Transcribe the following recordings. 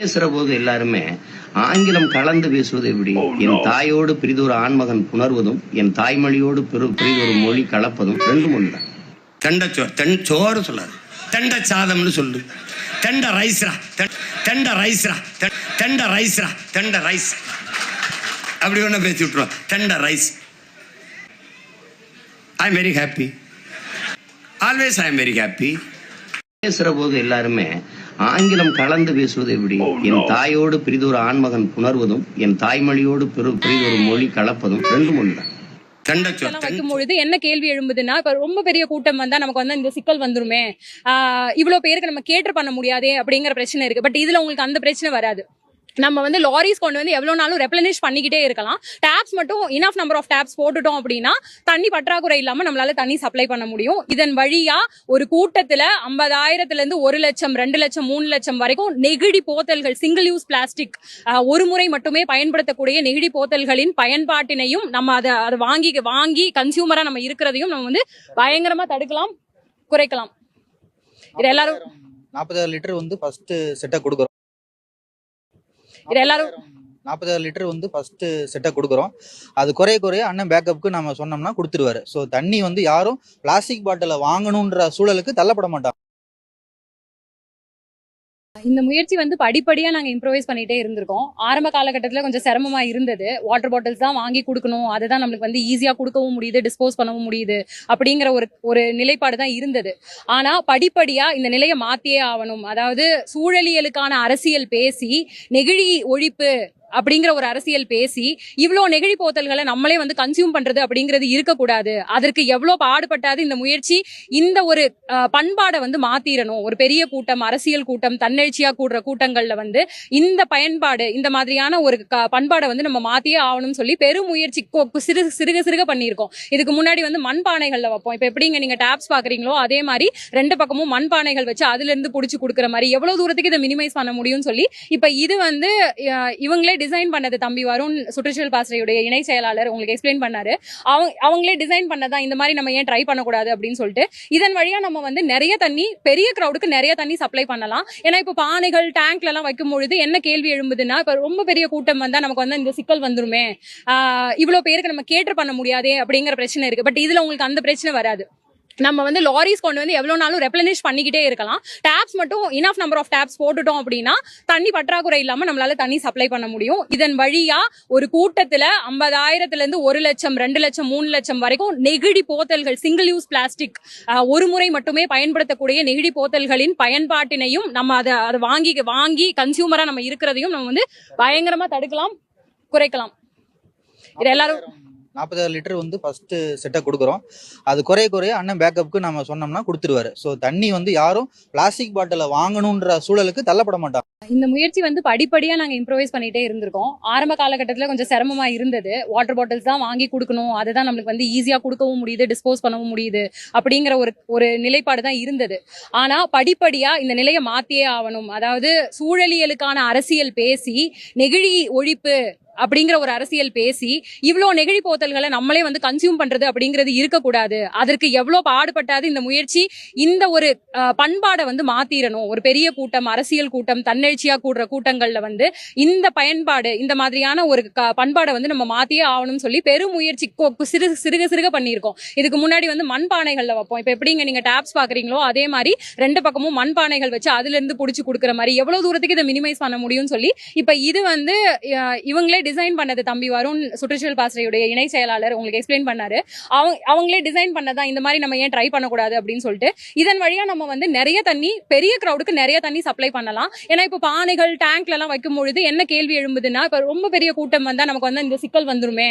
பேசுற போது எல்லாருமே ஆங்கிலம் கலந்து பேசுவது எப்படி? என் தாயோடு பிரிதொரு ஆண்மகன் புணர்வதும் என் தாய்மொழியோடு பிரிதொரு மொழி கலப்பதும் ரெண்டும் ஒண்ணுதான் தெண்டச்சோறு தென் சோறு சொல்லாது. தெண்ட சாதம்னு சொல்லு. தெண்ட ரைஸ்ரா தெண்ட ரைஸ்ரா தெண்ட ரைஸ்ரா தெண்ட ரைஸ். அப்படி ஒன்று பேசி விட்ருவோம் தெண்ட rice. I am very happy always I am very happy பேசுற போது எல்லாருமே ஆங்கிலம் கலந்து பேசுவது எப்படி? என் தாயோடு பிரிதொரு ஆண்மகன் புணர்வதும் என் தாய்மொழியோடு பிரிதொரு மொழி கலப்பதும் ரெண்டும் ஒண்ணுதான். தெண்டச்சோறு எல்லாம் தென் வைக்கும் பொழுது என்ன கேள்வி எழும்புதுன்னா இப்ப ரொம்ப பெரிய கூட்டம் வந்தா நமக்கு வந்து இந்த சிக்கல் வந்துருமே. ஆஹ் இவ்வளவு பேருக்கு நம்ம கேட்டர் பண்ண முடியாதே அப்படிங்கிற பிரச்சனை இருக்கு. பட் இதுல உங்களுக்கு அந்த பிரச்சனை வராது. நம்ம வந்து லாரிஸ் கொண்டு வந்து எவ்வளோ நாளும் ரெப்ளனிஷ் பண்ணிக்கிட்டே இருக்கலாம். டேப்ஸ் மட்டும் இனஃப் நம்பர் ஆஃப் டேப்ஸ் போட்டுட்டோம் அப்படின்னா தண்ணி பற்றாக்குறை இல்லாமல் நம்மளால தண்ணி சப்ளை பண்ண முடியும். இதன் வழியா ஒரு கூட்டத்தில் ஐம்பதாயிரத்துலேருந்து ஒரு லட்சம் ரெண்டு லட்சம் மூணு லட்சம் வரைக்கும் நெகிழி போத்தல்கள் சிங்கிள் யூஸ் பிளாஸ்டிக் ஒரு முறை மட்டுமே பயன்படுத்தக்கூடிய நெகிழி போத்தல்களின் பயன்பாட்டினையும் நம்ம அதை அதை வாங்கி வாங்கி கன்சியூமராக நம்ம இருக்கிறதையும் நம்ம வந்து பயங்கரமாக தடுக்கலாம் குறைக்கலாம். இது எல்லாரும் நாற்பதாயிரம் லிட்டர் வந்து ஃபர்ஸ்ட் செட்டை கொடுக்குறோம். இது எல்லாரும் நாற்பதாயிரம் லிட்டர் வந்து ஃபர்ஸ்ட் செட்டை கொடுக்குறோம். அது குறைய குறைய அண்ணன் பேக்கப்புக்கு நம்ம சொன்னோம்னா கொடுத்துருவாரு. ஸோ தண்ணி வந்து யாரும் பிளாஸ்டிக் பாட்டிலை வாங்கணுன்ற சூழலுக்கு தள்ளப்பட மாட்டாங்க. இந்த முயற்சி வந்து படிப்படியா நாங்க இம்ப்ரூவைஸ் பண்ணிட்டே இருந்திருக்கோம். ஆரம்ப காலகட்டத்துல கொஞ்சம் சிரமமா இருந்தது. வாட்டர் பாட்டில்ஸ் தான் வாங்கி கொடுக்கணும். அதுதான் நம்மளுக்கு வந்து ஈஸியா கொடுக்கவும் முடியுது டிஸ்போஸ் பண்ணவும் முடியுது அப்படிங்கிற ஒரு ஒரு நிலைப்பாடு தான் இருந்தது. ஆனா படிப்படியா இந்த நிலையை மாத்தியே ஆகணும். அதாவது சூழலியலுக்கான அரசியல் பேசி நெகிழி ஒழிப்பு அப்படிங்கிற ஒரு அரசியல் பேசி இவ்வளோ நெகிழி போத்தல்களை நம்மளே வந்து கன்சியூம் பண்றது அப்படிங்கிறது இருக்கக்கூடாது. அதற்கு எவ்வளோ பாடுபட்டாது இந்த முயற்சி? இந்த ஒரு பண்பாடை வந்து மாத்திரணும். ஒரு பெரிய கூட்டம் அரசியல் கூட்டம் தன்னெழுச்சியா கூடுற கூட்டங்கள்ல வந்து இந்த பயன்பாடு இந்த மாதிரியான ஒரு க- பண்பாடை வந்து நம்ம மாத்தியே ஆகணும்னு சொல்லி பெரும் முயற்சி சிறு சிறுக சிறுக பண்ணியிருக்கோம். இதுக்கு முன்னாடி வந்து மண்பானைகள்ல வைப்போம். இப்போ எப்படிங்க நீங்க டேப்ஸ் பாக்குறீங்களோ அதே மாதிரி ரெண்டு பக்கமும் மண்பானைகள் வச்சு அதுல இருந்து கொடுக்குற மாதிரி எவ்வளவு தூரத்துக்கு இதை மினிமைஸ் பண்ண முடியும்னு சொல்லி இப்போ இது வந்து இவங்களே டிசைன் பண்ணது தம்பி வருண் சுற்றுச்சூழல் பாசறையுடைய இணை செயலாளர் உங்களுக்கு எக்ஸ்பிளைன் பண்ணாரு. அவங்க அவங்களே டிசைன் பண்ணதான் இந்த மாதிரி நம்ம ஏன் ட்ரை பண்ணக்கூடாது அப்படின்னு சொல்லிட்டு இதன் வழியா நம்ம வந்து நிறைய தண்ணி பெரிய கிரௌடுக்கு நிறைய தண்ணி சப்ளை பண்ணலாம். ஏன்னா இப்போ பானைகள் டேங்க்ல எல்லாம் வைக்கும் பொழுது என்ன கேள்வி எழும்புதுன்னா இப்போ ரொம்ப பெரிய கூட்டம் வந்தா நமக்கு வந்து இந்த சிக்கல் வந்துருமே. ஆஹ் இவ்வளவு பேருக்கு நம்ம கேட்டர் பண்ண முடியாதே அப்படிங்கிற பிரச்சனை இருக்கு. பட் இதுல உங்களுக்கு அந்த பிரச்சனை வராது. நம்ம வந்து லாரிஸ் கொண்டு வந்து எவ்வளோ நாளும் ரெப்ளனிஷ் பண்ணிக்கிட்டே இருக்கலாம். டேப்ஸ் மட்டும் இனஃப் நம்பர் ஆஃப் டேப்ஸ் போட்டுட்டோம் அப்படின்னா தண்ணி பற்றாக்குறை இல்லாமல் நம்மளால தண்ணி சப்ளை பண்ண முடியும். இதன் வழியா ஒரு கூட்டத்தில் ஐம்பதாயிரத்துலேருந்து ஒரு லட்சம் ரெண்டு லட்சம் மூணு லட்சம் வரைக்கும் நெகிழி போத்தல்கள் சிங்கிள் யூஸ் பிளாஸ்டிக் ஒரு முறை மட்டுமே பயன்படுத்தக்கூடிய நெகிழி போத்தல்களின் பயன்பாட்டினையும் நம்ம அதை அதை வாங்கி வாங்கி கன்சியூமரா நம்ம இருக்கிறதையும் நம்ம வந்து பயங்கரமா தடுக்கலாம் குறைக்கலாம். இது எல்லாரும் நாற்பதாயிரம் லிட்டர் வந்து ஃபஸ்ட்டு செட்டை கொடுக்குறோம். அது குறைய குறைய அண்ணன் பேக்கப்புக்கு நம்ம சொன்னோம்னா கொடுத்துருவாரு. ஸோ தண்ணி வந்து யாரும் பிளாஸ்டிக் பாட்டிலை வாங்கணுன்ற சூழலுக்கு தள்ளப்பட மாட்டாங்க. இந்த முயற்சி வந்து படிப்படியாக நாங்கள் இம்ப்ரோவைஸ் பண்ணிகிட்டே இருந்திருக்கோம். ஆரம்ப காலகட்டத்தில் கொஞ்சம் சிரமமாக இருந்தது. வாட்டர் பாட்டில்ஸ் தான் வாங்கி கொடுக்கணும். அதுதான் நம்மளுக்கு வந்து ஈஸியாக கொடுக்கவும் முடியுது டிஸ்போஸ் பண்ணவும் முடியுது அப்படிங்கிற ஒரு ஒரு நிலைப்பாடு தான் இருந்தது. ஆனால் படிப்படியாக இந்த நிலையை மாற்றியே ஆகணும். அதாவது சூழலியலுக்கான அரசியல் பேசி நெகிழி ஒழிப்பு அப்படிங்கிற ஒரு அரசியல் பேசி இவ்வளோ நெகிழி போத்தல்களை நம்மளே வந்து கன்சியூம் பண்றது அப்படிங்கிறது இருக்கக்கூடாது. அதற்கு எவ்வளோ பாடுபட்டாது இந்த முயற்சி? இந்த ஒரு பண்பாடை வந்து மாத்திரணும். ஒரு பெரிய கூட்டம் அரசியல் கூட்டம் தன்னெழுச்சியா கூடுற கூட்டங்கள்ல வந்து இந்த பயன்பாடு இந்த மாதிரியான ஒரு க- பண்பாடை வந்து நம்ம மாத்தியே ஆகணும்னு சொல்லி பெரும் முயற்சி சிறு சிறுக சிறுக பண்ணியிருக்கோம். இதுக்கு முன்னாடி வந்து மண்பானைகளில் வைப்போம். இப்போ எப்படிங்க நீங்க டேப்ஸ் பாக்குறீங்களோ அதே மாதிரி ரெண்டு பக்கமும் மண்பானைகள் வச்சு அதுல இருந்து கொடுக்குற மாதிரி எவ்வளவு தூரத்துக்கு இதை மினிமைஸ் பண்ண முடியும்னு சொல்லி இப்போ இது வந்து இவங்களே டிசைன் பண்ணது தம்பி வருண் சுற்றுச்சூழல் பாசறையுடைய இணை செயலாளர் உங்களுக்கு எக்ஸ்பிளைன் பண்ணாரு. அவங்க அவங்களே டிசைன் பண்ணதான் இந்த மாதிரி நம்ம ஏன் ட்ரை பண்ணக்கூடாது அப்படின்னு சொல்லிட்டு இதன் வழியா நம்ம வந்து நிறைய தண்ணி பெரிய க்ரௌடுக்கு நிறைய தண்ணி சப்ளை பண்ணலாம். ஏன்னா இப்போ பானைகள் டேங்க்ல எல்லாம் வைக்கும் பொழுது என்ன கேள்வி எழும்புதுன்னா இப்போ ரொம்ப பெரிய கூட்டம் வந்தா நமக்கு வந்து இந்த சிக்கல் வந்துருமே.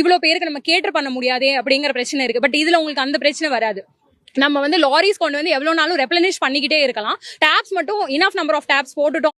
இவ்வளவு பேருக்கு நம்ம கேட்டர் பண்ண முடியாதே அப்படிங்கிற பிரச்சனை இருக்கு. பட் இதுல உங்களுக்கு அந்த பிரச்சனை வராது. நம்ம வந்து லாரிஸ் கொண்டு வந்து எவ்வளவு நாளும் ரெப்ளனிஷ் பண்ணிக்கிட்டே இருக்கலாம். டேப்ஸ் மட்டும் இனஃப் நம்பர் ஆஃப் டேப்ஸ் போட்டுட்டோம்.